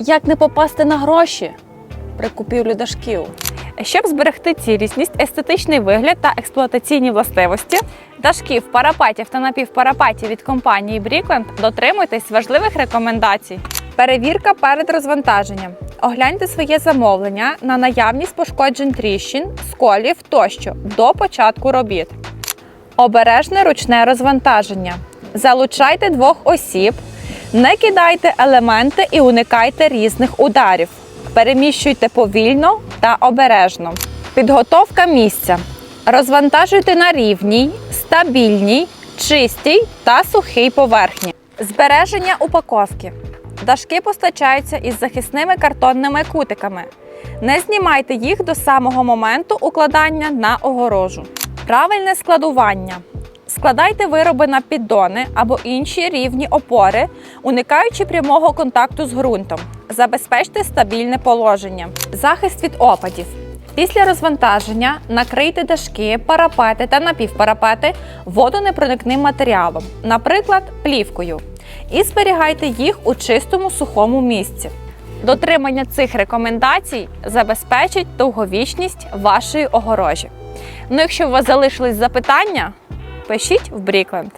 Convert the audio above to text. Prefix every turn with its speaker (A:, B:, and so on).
A: Як не попасти на гроші при купівлі дашків? Щоб зберегти цілісність, естетичний вигляд та експлуатаційні властивості, дашків, парапатів та напівпарапатів від компанії Брікленд дотримуйтесь важливих рекомендацій. Перевірка перед розвантаженням. Огляньте своє замовлення на наявність пошкоджень тріщин, сколів тощо до початку робіт. Обережне ручне розвантаження. Залучайте двох осіб, не кидайте елементи і уникайте різних ударів. Переміщуйте повільно та обережно. Підготовка місця. Розвантажуйте на рівній, стабільній, чистій та сухій поверхні. Збереження упаковки. Дашки постачаються із захисними картонними кутиками. Не знімайте їх до самого моменту укладання на огорожу. Правильне складування. Складайте вироби на піддони або інші рівні опори, уникаючи прямого контакту з ґрунтом. Забезпечте стабільне положення. Захист від опадів. Після розвантаження накрийте дашки, парапети та напівпарапети водонепроникним матеріалом, наприклад, плівкою, і зберігайте їх у чистому сухому місці. Дотримання цих рекомендацій забезпечить довговічність вашої огорожі. Ну, якщо у вас залишились запитання, пишіть в Брікленд.